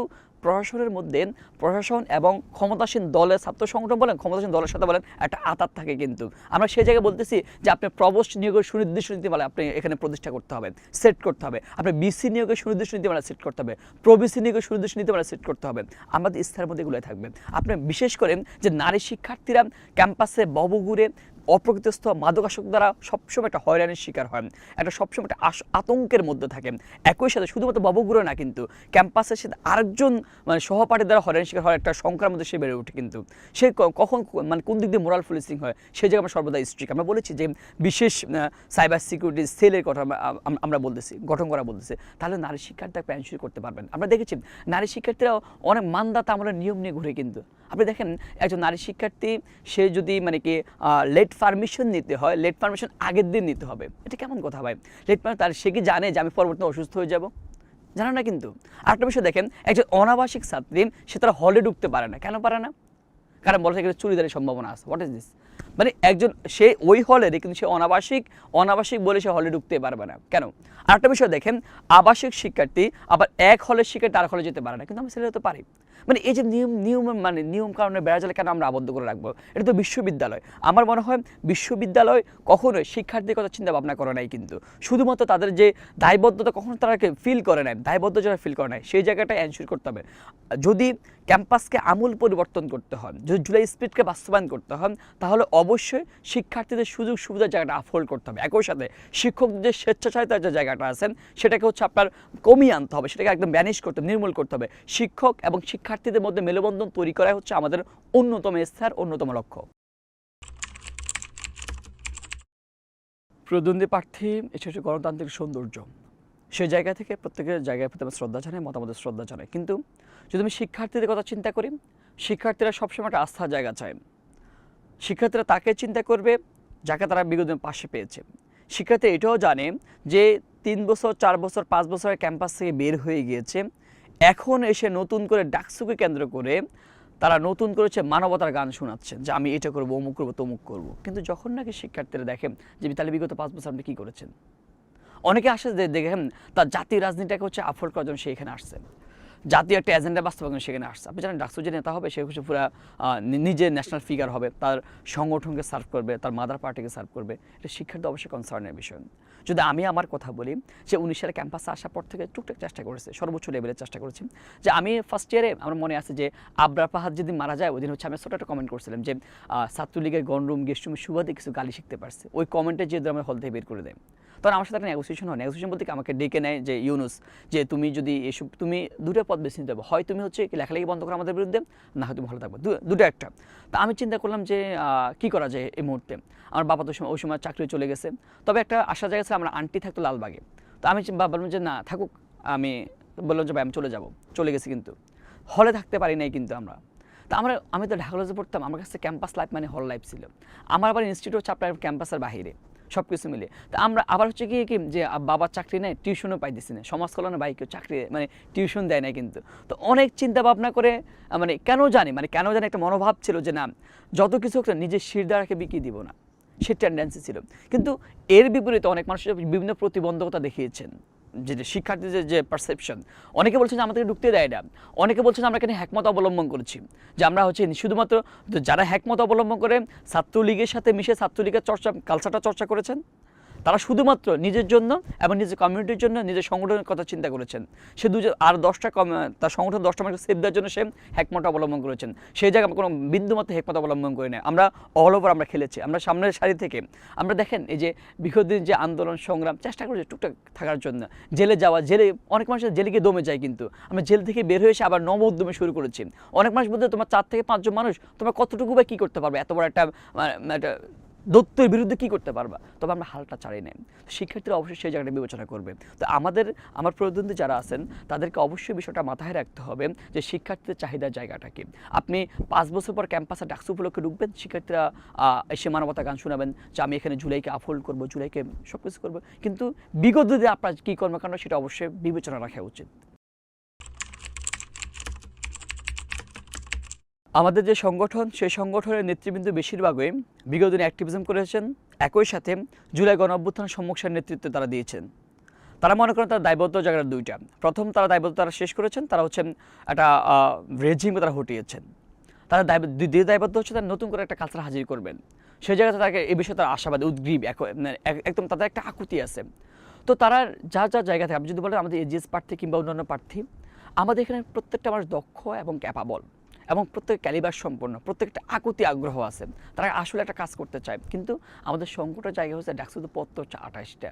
S1: প্রশাসনের মধ্যে প্রশাসন এবং ক্ষমতাসীন দলের ছাত্র সংগঠন বলেন, ক্ষমতাসীন দলের সাথে বলেন, একটা আতাত থাকে কিন্তু। আমরা সেই জায়গায় বলতেছি যে আপনি প্রবোস্ট নিয়োগের সুনির্দিষ্ট নীতিমালা আপনি এখানে প্রতিষ্ঠা করতে হবে, সেট করতে হবে। আপনি বিসি নিয়োগের সুনির্দিষ্ট নীতিমালা সেট করতে হবে, প্রবিসি নিয়োগের সুনির্দিষ্ট নীতিমালা সেট করতে হবে। আমাদের স্থানের মধ্যে এগুলোই থাকবে। আপনি বিশেষ করেন যে নারী শিক্ষার্থীরা ক্যাম্পাসে ববঘুরে অপ্রকৃতস্থ মাদকাসক দ্বারা সবসময় একটা হয়রানির শিকার হয়। একটা সবসময় একটা আতঙ্কের মধ্যে থাকে। একই সাথে শুধুমাত্র বাবুগুলো না কিন্তু ক্যাম্পাসের সাথে আরেকজন মানে সহপাঠী দ্বারা হয়রানির শিকার হয় একটা সংখ্যার মধ্যে সে বেড়ে ওঠে কিন্তু। সে কখন মানে কোন দিক দিয়ে মোরাল পুলিশিং হয়, সেই জায়গায় আমরা সর্বদা স্ট্রিক আমরা বলেছি যে বিশেষ সাইবার সিকিউরিটি সেলের কথা আমরা- বলতেছি, গঠন করা বলতেছি। তাহলে নারী শিক্ষার্থী একটা এনশিওর করতে পারবেন। আমরা দেখেছি নারী শিক্ষার্থীরা অনেক মানদাতা আমলের নিয়ম নিয়ে ঘুরে কিন্তু। আপনি দেখেন, একজন নারী শিক্ষার্থী, সে যদি মানে কি লেট পারমিশন নিতে হয় লেট পারমিশন আগের দিন নিতে হবে। এটা কেমন কথা ভাই? লেট পারমিশন তার, সে কি জানে যে আমি পরবর্তী অসুস্থ হয়ে যাব? জানে না কিন্তু? আরেকটা বিষয় দেখেন, একজন অনাবাসিক ছাত্রী, সে তারা হলে ঢুকতে পারে না। কেন পারে না? কারণ বলা যায় চুরিদারের সম্ভাবনা আছে। হোয়াট ইজ দিস মানে একজন, সে ওই হলে কিন্তু সে অনাবাসিক অনাবাসিক বলে সে হলে ঢুকতে পারবে না। কেন? আরেকটা বিষয় দেখেন, আবাসিক শিক্ষার্থী আবার এক হলের শিক্ষার্থী আর হলে যেতে পারে না, কিন্তু আমরা ছেলে তো পারি। মানে এই যে নিয়ম নিয়ম মানে নিয়ম কারণে বেড়াজালে কেন আমরা আবদ্ধ করে রাখব? এটা তো বিশ্ববিদ্যালয়। আমার মনে হয় বিশ্ববিদ্যালয় কখনোই শিক্ষার্থীর কথা চিন্তা ভাবনা করে নাই কিন্তু। শুধুমাত্র তাদের যে দায়বদ্ধতা কখনো তারা ফিল করে নাই, দায়বদ্ধ যারা ফিল করে নাই, সেই জায়গাটা এনশিওর করতে হবে। যদি ক্যাম্পাসকে আমূল পরিবর্তন করতে হয় যদি জুলাই স্পিডকে বাস্তবায়ন করতে হয় তাহলে অবশ্যই শিক্ষার্থীদের সুযোগ সুবিধার জায়গাটা আফোল্ড করতে হবে। একই সাথে শিক্ষকদের যে স্বেচ্ছাচারিতার যে জায়গাটা আছেন, সেটাকে হচ্ছে আপনার কমিয়ে আনতে হবে, সেটাকে একদম ম্যানেজ করতে হবে, নির্মূল করতে হবে। শিক্ষক এবং শিক্ষার্থীদের মধ্যে মেলবন্ধন তৈরি করাই হচ্ছে আমাদের অন্যতম স্তর অন্যতম লক্ষ্য। প্রতিদ্বন্দ্বী প্রার্থী এটা হচ্ছে গণতান্ত্রিক সৌন্দর্য। সেই জায়গা থেকে প্রত্যেকের জায়গায় প্রতি আমরা শ্রদ্ধা জানাই, মতামতের শ্রদ্ধা জানাই। কিন্তু যদি আমি শিক্ষার্থীদের কথা চিন্তা করি, শিক্ষার্থীরা সবসময় একটা আস্থার জায়গা চায়। শিক্ষার্থীরা তাকে চিন্তা করবে যাকে তারা বিগত পাশে পেয়েছে। শিক্ষার্থী এটাও জানে যে তিন বছর, চার বছর, পাঁচ বছরের ক্যাম্পাস থেকে বের হয়ে গিয়েছে। এখন এসে নতুন করে ডাকসুকে কেন্দ্র করে তারা নতুন করেছে মানবতার গান শোনাচ্ছেন যে আমি এটা করব, অমুক করব, তমুক করব। কিন্তু যখন নাকি শিক্ষার্থীরা দেখেন যে তাহলে বিগত পাঁচ বছর আপনি কী করেছেন? অনেকে আসে যে দেখেন তার জাতীয় রাজনীতিটাকে হচ্ছে আফোর্ড করার জন্য সে এখানে আসছে। জাতীয় একটা এজেন্ডা বাস্তবায়ন সেখানে আসছে। আপনি জানেন ডাকসু যে নেতা হবে, সে হচ্ছে পুরো নিজে ন্যাশনাল ফিগার হবে। তার সংগঠনকে সার্ভ করবে, তার মাদার পার্টিকে সার্ভ করবে। এটা শিক্ষার্থী অবশ্যই কনসার্নের বিষয়। যদি আমি আমার কথা বলি যে উনিশ সালে ক্যাম্পাসে আসার পর থেকে টুকটাক চেষ্টা করেছে, সর্বোচ্চ লেভেলের চেষ্টা করেছি। যে আমি ফার্স্ট ইয়ারে আমার মনে আছে যে আবরা পাহাদ যেদিন মারা যায় ওই দিন হচ্ছে আমি ছোটো একটা কমেন্ট করছিলাম যে ছাত্রলীগের গণরুম গেস্ট রুমের সুবাদে কিছু গালি শিখতে পারছে। ওই কমেন্টে যে আমার হল থেকে বের করে দেয়। তখন আমার সাথে একটা নেগোসিয়েশন হয়। নেগোসিয়েশন বলতে আমাকে ডেকে নেয় যে, ইউনুস, যে তুমি যদি এসব, তুমি দুটো পথ বেছে নিতে হবে। হয় তুমি হচ্ছে লেখালেখি বন্ধ করো আমাদের বিরুদ্ধে, না হয় তুমি ভালো থাকবে। দুটো একটা। তা আমি চিন্তা করলাম যে কি করা যায় এই মুহূর্তে? আমার বাবা তো ওই সময় চাকরি চলে গেছে। তবে একটা আশা জায়গা ছিল আমার আন্টি থাকতো লালবাগে। তো আমি বললাম যে, না, থাকুক। আমি বললাম যে, ভাই, আমি চলে যাব। চলে গেছি কিন্তু। হলে থাকতে পারি নাই কিন্তু আমরা। তা আমরা, আমি তো ঢাকা কলেজে পড়তাম। আমার কাছে ক্যাম্পাস লাইফ মানে হল লাইফ ছিল। আমার আবার ইনস্টিটিউট হচ্ছে আপনার ক্যাম্পাসের বাইরে সব কিছু মিলে তা আমরা আবার হচ্ছে কি কি যে বাবার চাকরি নেয়, টিউশনও পাইতেছি না। সমাজ কল্যাণে ভাই চাকরি মানে টিউশন দেয় না কিন্তু। তো অনেক চিন্তা ভাবনা করে মানে কেন জানি মানে কেন জানি একটা মনোভাব ছিল যে না, যত কিছু হোক নিজের শির দ্বারাকে বিকিয়ে দিব না। সে টেন্ডেন্সি ছিল। কিন্তু এর বিপরীতে অনেক মানুষ বিভিন্ন প্রতিবন্ধকতা দেখিয়েছেন। যে শিক্ষার্থীদের যে পারসেপশন অনেকে বলছেন যে আমাদেরকে ঢুকতে দেয় না। অনেকে বলছেন যে আমরা এখানে হ্যাকমত অবলম্বন করেছি। যে আমরা হচ্ছে শুধুমাত্র যারা হ্যাকমত অবলম্বন করে ছাত্রলীগের সাথে মিশে ছাত্রলীগের চর্চা কালচারটা চর্চা করেছেন? তারা শুধুমাত্র নিজের জন্য এবং নিজের কমিউনিটির জন্য নিজের সংগঠনের কথা চিন্তা করেছেন। সে দুজন আর দশটা তার সংগঠন দশটা মানুষকে সেভ দেওয়ার জন্য সে হ্যাকমত অবলম্বন করেছেন। সেই জায়গায় কোনো বিন্দুমাত্র হ্যাকমত অবলম্বন করি না আমরা অল ওভার আমরা খেলেছি। আমরা সামনের সারি থেকে আমরা দেখেন এই যে বিগত দিন যে আন্দোলন সংগ্রাম চেষ্টা করেছি টুকটাক থাকার জন্য। জেলে যাওয়া জেলে অনেক মানুষের জেলে গিয়ে দমে যায় কিন্তু। আমরা জেল থেকে বের হয়ে এসে আবার নব উদ্যমে শুরু করেছি। অনেক মানুষ বলতে তোমার চার থেকে পাঁচজন মানুষ তোমার কতটুকু বা কী করতে পারবে? এত বড় একটা মানে, একটা দত্তের বিরুদ্ধে কি করতে পারবা? তবে আমরা হালটা ছাড়ি নেন শিক্ষার্থীরা অবশ্যই সেই জায়গাটা বিবেচনা করবে। তো আমাদের, আমার প্রতিদ্বন্দ্বী যারা আছেন, তাদেরকে অবশ্যই বিষয়টা মাথায় রাখতে হবে যে শিক্ষার্থীদের চাহিদার জায়গাটা কি। আপনি পাঁচ বছর পর ক্যাম্পাসে ডাকসু উপলক্ষে ঢুকবেন, শিক্ষার্থীরা এসে মানবতা গান শোনাবেন যে আমি এখানে জুলাইকে আফোল্ড করব জুলাইকে সব কিছু করব। কিন্তু বিগত দিনে আপনার কী কর্মকাণ্ড সেটা অবশ্যই বিবেচনা রাখা উচিত। আমাদের যে সংগঠন, সেই সংগঠনের নেতৃবৃন্দ বেশিরভাগই বিগত দিনে অ্যাক্টিভিজম করেছেন। একই সাথে জুলাই গণ অভ্যুত্থান সমস্যার নেতৃত্ব তারা দিয়েছেন। তারা মনে করেন তারা দায়বদ্ধ জায়গাটা দুইটা। প্রথম তারা দায়বদ্ধ তারা শেষ করেছেন, তারা হচ্ছেন একটা রেজিমকে তারা হটিয়েছেন। তারা দায়ব- দ্বিতীয় দায়বদ্ধ হচ্ছে তারা নতুন করে একটা কালচার হাজির করবেন। সেই জায়গাতে তাকে এ বিষয়ে তারা আশাবাদী, উদ্গ্রীব মানে এক- একদম তাদের একটা আকুতি আছে। তো তারা যা যা জায়গা থেকে আপনি যদি বলেন আমাদের এজিএস প্রার্থী কিংবা অন্যান্য প্রার্থী, আমাদের এখানে প্রত্যেকটা মানুষ দক্ষ এবং ক্যাপাবল এবং প্রত্যেক ক্যালিবার সম্পন্ন, প্রত্যেকটা আকুতি আগ্রহ আছে। তারা আসলে একটা কাজ করতে চায়। কিন্তু আমাদের সংকটের জায়গা হচ্ছে ডাকসুদ পত্র হচ্ছে আঠাশটা।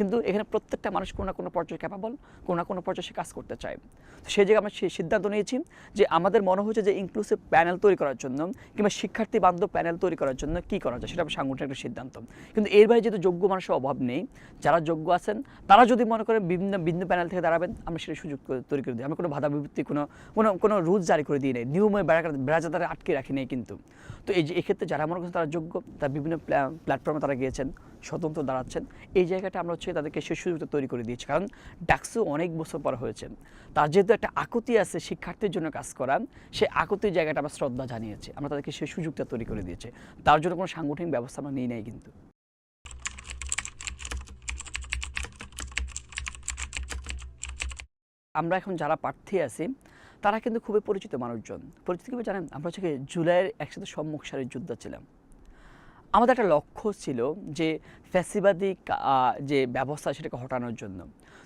S1: কিন্তু এখানে প্রত্যেকটা মানুষ কোনো না কোনো পর্যায়ে ক্যাপাবল কোনো না কোনো পর্যায়ে সে কাজ করতে চায়। তো সেই জায়গায় আমরা সেই সিদ্ধান্ত নিয়েছি যে আমাদের মনে হচ্ছে যে ইনক্লুসিভ প্যানেল তৈরি করার জন্য কিংবা শিক্ষার্থী বান্ধব প্যানেল তৈরি করার জন্য কি করা যায়, সেটা আমার সাংগঠনিক একটা সিদ্ধান্ত। কিন্তু এর বাইরে যেহেতু যোগ্য মানুষের অভাব নেই, যারা যোগ্য আছেন, তারা যদি মনে করেন বিভিন্ন, ভিন্ন প্যানেল থেকে দাঁড়াবেন, আমরা সেটা সুযোগ তৈরি করে দিই। আমরা কোনো বাধা বিভক্তি কোনো কোনো কোনো রুলস জারি করে দিই নেই। নিয়মে বেড়া বেড়াজাদারে আটকে রাখি নেই কিন্তু। তো এই যে, এক্ষেত্রে যারা মনে করছেন তারা যোগ্য, তারা বিভিন্ন প্ল্যাটফর্মে তারা গিয়েছেন, স্বতন্ত্র দাঁড়াচ্ছেন, এই জায়গাটা আমরা হচ্ছে তাদেরকে সে সুযোগটা তৈরি করে দিয়েছি। কারণ ডাকসু অনেক বছর পর হয়েছে। তার যেহেতু একটা আকুতি আছে শিক্ষার্থীর জন্য কাজ করার সেই আকুতির জায়গাটা আমরা শ্রদ্ধা জানিয়েছি। আমরা তাদেরকে সেই সুযোগটা তৈরি করে দিয়েছি। তার জন্য কোনো সাংগঠনিক ব্যবস্থা আমরা নিই নাই কিন্তু। আমরা এখন যারা প্রার্থী আছি, তারা কিন্তু খুবই পরিচিত মানুষজন। পরিচিত কীভাবে জানেন? আমরা হচ্ছে জুলাইয়ের একসাথে সম্মুখ সারির যুদ্ধ ছিলাম। আমাদের একটা লক্ষ্য ছিল যে ফ্যাসিবাদী যে ব্যবস্থা সেটাকে হটানোর জন্য।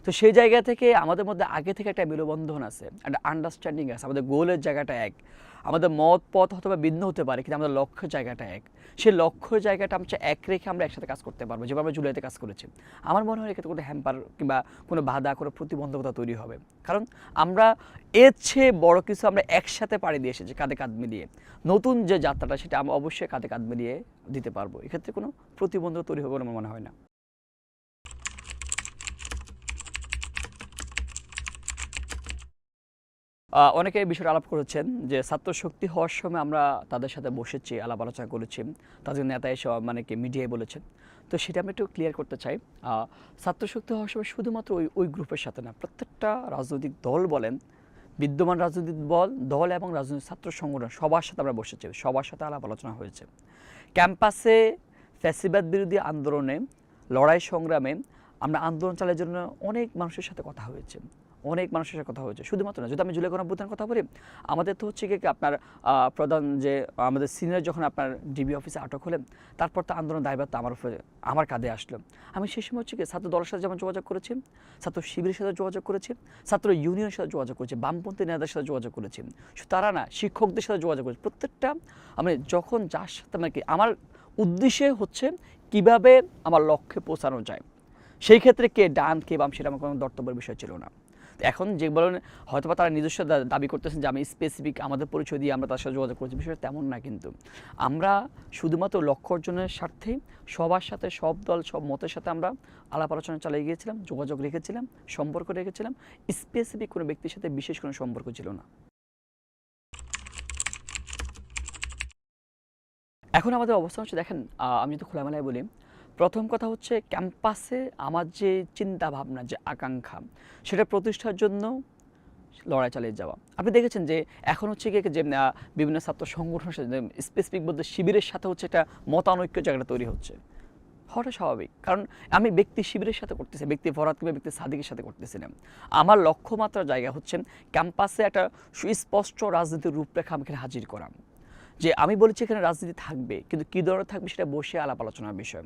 S1: তো সেই জায়গা থেকে আমাদের মধ্যে আগে থেকে একটা মেলবন্ধন আছে, একটা আন্ডারস্ট্যান্ডিং আছে, আমাদের গোলের জায়গাটা এক। আমাদের মত, পথ অথবা ভিন্ন হতে পারে, কিন্তু আমাদের লক্ষ্য জায়গাটা এক। সেই লক্ষ্য জায়গাটা আমরা এক রেখে আমরা একসাথে কাজ করতে পারব, যেভাবে আমরা জুলাইতে কাজ করেছি। আমার মনে হয় এক্ষেত্রে কোনো হ্যাম্পার কিংবা কোনো বাধা, কোনো প্রতিবন্ধকতা তৈরি হবে। কারণ আমরা এর চেয়ে বড় কিছু আমরা একসাথে পাড়ি দিয়ে এসেছি, কাঁধে কাঁধ মিলিয়ে। নতুন যে যাত্রাটা, সেটা আমরা অবশ্যই কাঁধে কাঁধ মিলিয়ে দিতে পারব। এক্ষেত্রে কোনো প্রতিবন্ধক তৈরি হবে বলে আমার মনে হয় না। অনেকে এই বিষয়টা আলাপ করেছেন যে ছাত্র শক্তি হওয়ার সময় আমরা তাদের সাথে বসেছি, আলাপ আলোচনা করেছি। তাদের নেতা এসে মানে কি মিডিয়ায় বলেছেন। তো সেটা আমি একটু ক্লিয়ার করতে চাই। ছাত্র শক্তি হওয়ার সময় শুধুমাত্র ওই ওই গ্রুপের সাথে না, প্রত্যেকটা রাজনৈতিক দল বলেন, বিদ্যমান রাজনৈতিক দল দল এবং রাজনৈতিক ছাত্র সংগঠন সবার সাথে আমরা বসেছি, সবার সাথে আলাপ আলোচনা হয়েছে। ক্যাম্পাসে ফ্যাসিবাদ বিরোধী আন্দোলনে, লড়াই সংগ্রামে আমরা আন্দোলন চালের জন্য অনেক মানুষের সাথে কথা হয়েছে। অনেক মানুষের সাথে কথা হয়েছে। শুধুমাত্র না, যদি আমি জুলাই গণঅভ্যুত্থানের কথা বলি, আমাদের তো হচ্ছে কি আপনার প্রধান যে, আমাদের সিনিয়র যখন আপনার ডিবি অফিসে আটক হলেন, তারপর তো আন্দোলন দায়বদ্ধ আমার উপরে, আমার কাঁধে আসলো। আমি সেই সময় হচ্ছে কি ছাত্র দলের সাথে যেমন যোগাযোগ করেছি, ছাত্র শিবিরের সাথে যোগাযোগ করেছি, ছাত্র ইউনিয়নের সাথে যোগাযোগ করেছি, বামপন্থী নেতাদের সাথে যোগাযোগ করেছি। তারা না শিক্ষকদের সাথে যোগাযোগ করেছি। প্রত্যেকটা, আমি যখন যার সাথে মানে কি, আমার উদ্দেশ্যে হচ্ছে কীভাবে আমার লক্ষ্যে পৌঁছানো যায়। সেই ক্ষেত্রে কে ডান, কে বাম, সেটা আমার কোনো দর্তব্যের বিষয় ছিল না। এখন যে বলেন হয়তো বা তারা নিজস্ব দাবি করতেছেন যে আমি স্পেসিফিক আমাদের পরিচয় দিয়ে আমরা তার সাথে যোগাযোগ করছি। বিষয়টা তেমন না কিন্তু। আমরা শুধুমাত্র লক্ষ্য অর্জনের স্বার্থে সবার সাথে, সব দল, সব মতের সাথে আমরা আলাপ আলোচনা চালিয়ে গিয়েছিলাম, যোগাযোগ রেখেছিলাম, সম্পর্ক রেখেছিলাম। স্পেসিফিক কোনো ব্যক্তির সাথে বিশেষ কোনো সম্পর্ক ছিল না। এখন আমাদের অবস্থা হচ্ছে, দেখেন আমি যদি খোলামেলায় বলি প্রথম কথা হচ্ছে ক্যাম্পাসে আমার যে চিন্তা ভাবনা যে আকাঙ্ক্ষা, সেটা প্রতিষ্ঠার জন্য লড়াই চালিয়ে যাওয়া। আপনি দেখেছেন যে এখন হচ্ছে কি যে বিভিন্ন ছাত্র সংগঠনের সাথে স্পেসিফিক বলতে শিবিরের সাথে হচ্ছে একটা মতানৈক্য জায়গাটা তৈরি হচ্ছে। হওয়াটা স্বাভাবিক। কারণ আমি ব্যক্তি শিবিরের সাথে করতেছি, ব্যক্তি ফরাদ কিংবা ব্যক্তি সাদিকের সাথে করতেছি না। আমার লক্ষ্যমাত্রার জায়গা হচ্ছে ক্যাম্পাসে একটা সুস্পষ্ট রাজনীতির রূপরেখা আমাকে হাজির করা। যে আমি বলেছি এখানে রাজনীতি থাকবে, কিন্তু কী ধরনের থাকবে সেটা বসে আলাপ আলোচনার বিষয়।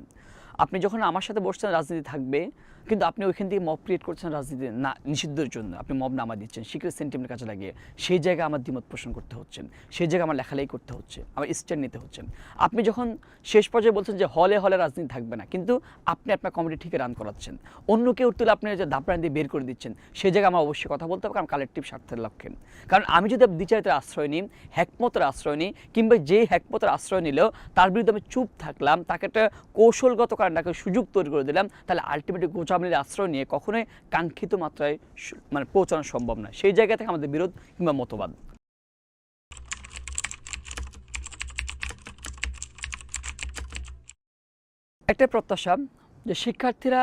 S1: আপনি যখন আমার সাথে বসছেন, রাজনীতি থাকবে, কিন্তু আপনি ওইখান থেকে মব ক্রিয়েট করছেন রাজনীতি না, নিষিদ্ধের জন্য। আপনি মব নামা দিচ্ছেন সিক্রেট সেন্টিমেন্টের কাছে লাগিয়ে। সেই জায়গায় আমার দ্বিমত পোষণ করতে হচ্ছে সেই জায়গায় আমার লেখালেখি করতে হচ্ছে, আমার স্ট্যান্ড নিতে হচ্ছে আপনি যখন শেষ পর্যায়ে বলছেন যে হলে হলে রাজনীতি থাকবে না, কিন্তু আপনি আপনার কমিটি ঠিক রান করাচ্ছেন। অন্য কেউ তুলে আপনি যে দাপড়ান দিয়ে বের করে দিচ্ছেন, সেই জায়গায় আমার অবশ্যই কথা বলতে হবে, কারণ কালেকটিভ স্বার্থের লক্ষ্যে কারণ আমি যদি দ্বিচারিতের আশ্রয় নিই হ্যাকমতের আশ্রয় নিই, কিংবা যে হ্যাকমতের আশ্রয় নিলেও তার বিরুদ্ধে আমি চুপ থাকলাম, তাকে একটা কৌশলগত কারণ তাকে সুযোগ তৈরি করে দিলাম, তাহলে আলটিমেটলি গোচামিলির আশ্রয় নিয়ে কখনোই কাঙ্ক্ষিত মাত্রায় মানে পৌঁছানো সম্ভব নয়। সেই জায়গা থেকে আমাদের বিরোধ কিংবা মতবাদ। একটা প্রত্যাশা যে শিক্ষার্থীরা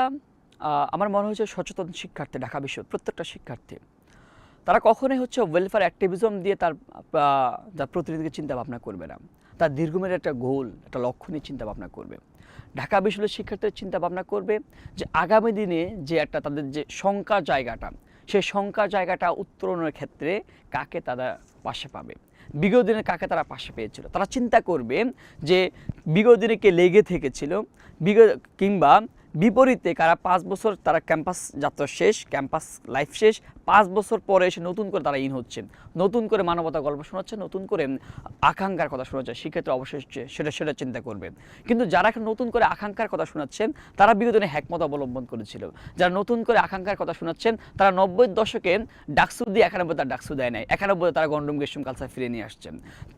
S1: আমার মনে হচ্ছে সচেতন শিক্ষার্থী, ঢাকা বিশ্ব প্রত্যেকটা শিক্ষার্থী। তারা কখনোই হচ্ছে ওয়েলফেয়ার অ্যাক্টিভিজম দিয়ে তার তার প্রতিনিধিকে চিন্তা ভাবনা করবে না। তার দীর্ঘমেয়াদী একটা গোল একটা লক্ষ্য নিয়ে চিন্তা ভাবনা করবে। ঢাকা বিশ্ববিদ্যালয়ের শিক্ষার্থীরা চিন্তা ভাবনা করবে যে আগামী দিনে যে একটা তাদের যে শঙ্কা জায়গাটা, সেই শঙ্কা জায়গাটা উত্তরণের ক্ষেত্রে কাকে তারা পাশে পাবে? বিগত দিনে কাকে তারা পাশে পেয়েছিল? তারা চিন্তা করবে যে বিগত দিনে কে লেগে থেকেছিল, বিগত কিংবা বিপরীতে কারা পাঁচ বছর তারা ক্যাম্পাস যাত্রা শেষ, ক্যাম্পাস লাইফ শেষ, পাঁচ বছর পরে এসে নতুন করে তারা ইন হচ্ছে। নতুন করে মানবতা গল্প শোনাচ্ছে, নতুন করে আকাঙ্ক্ষার কথা শোনাচ্ছে, সেক্ষেত্রে অবশ্যই সেটা সেটা চিন্তা করবে। কিন্তু যারা এখন নতুন করে আকাঙ্ক্ষার কথা শোনাচ্ছেন, তারা বিগত দিনে হ্যাকমত অবলম্বন করেছিল। যারা নতুন করে আকাঙ্ক্ষার কথা শোনাচ্ছেন, তারা নব্বই দশকে ডাকসু দিয়ে একানব্বই তার ডাকসু দেয় নাই। একানব্বই তারা গন্ডম গেসম কালচার ফিরে নিয়ে আসছেন।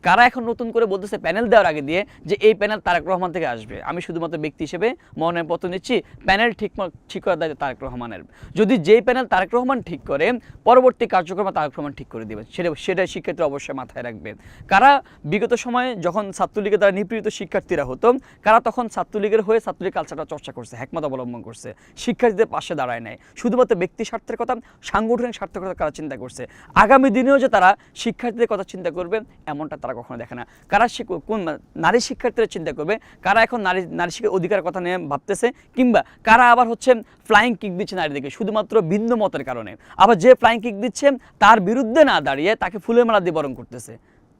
S1: কারা এখন নতুন করে বলতেছে, প্যানেল দেওয়ার আগে দিয়ে যে, এই প্যানেল তারেক রহমান থেকে আসবে। আমি শুধুমাত্র ব্যক্তি হিসেবে মনোনয়নপত্র নিচ্ছি প্যানেল ঠিক ঠিক করার দায়িত্ব তারেক রহমানের। যদি যেই প্যানেল তারেক রহমান ঠিক করে, পরবর্তী কার্যক্রম তারেক রহমান ঠিক করে দেবে সেটা সেটা শিক্ষার্থী অবশ্যই মাথায় রাখবে। কারা বিগত সময়ে যখন ছাত্রলীগের দ্বারা নিপীড়িত শিক্ষার্থীরা হতো, কারা তখন ছাত্রলীগের হয়ে ছাত্রলীগ কালচারটা চর্চা করছে হ্যাকমত অবলম্বন করছে, শিক্ষার্থীদের পাশে দাঁড়ায় নাই। শুধুমাত্র ব্যক্তি স্বার্থের কথা, সাংগঠনিক স্বার্থের কথা কারা চিন্তা করছে? আগামী দিনেও যে তারা শিক্ষার্থীদের কথা চিন্তা করবে, এমনটা তারা কখনো দেখে না। কারা কোন নারী শিক্ষার্থীরা চিন্তা করবে, কারা এখন নারী নারী শিক্ষার অধিকার কথা নিয়ে ভাবতেছে, কিংবা কারা আবার হচ্ছে ফ্লাইং কিক দিচ্ছে নারীদেরকে? শুধুমাত্র ভিন্ন মতের কারণে। আবার যে ফ্লাইং কিক দিচ্ছে, তার বিরুদ্ধে না দাঁড়িয়ে তাকে ফুলের মালা দিয়ে বরণ করতেছে।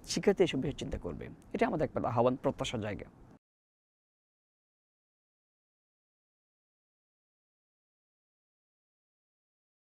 S1: শিক্ষার্থী এসব বিষয়ে চিন্তা করবে। এটা আমাদের একটা আহ্বান, প্রত্যাশার জায়গা।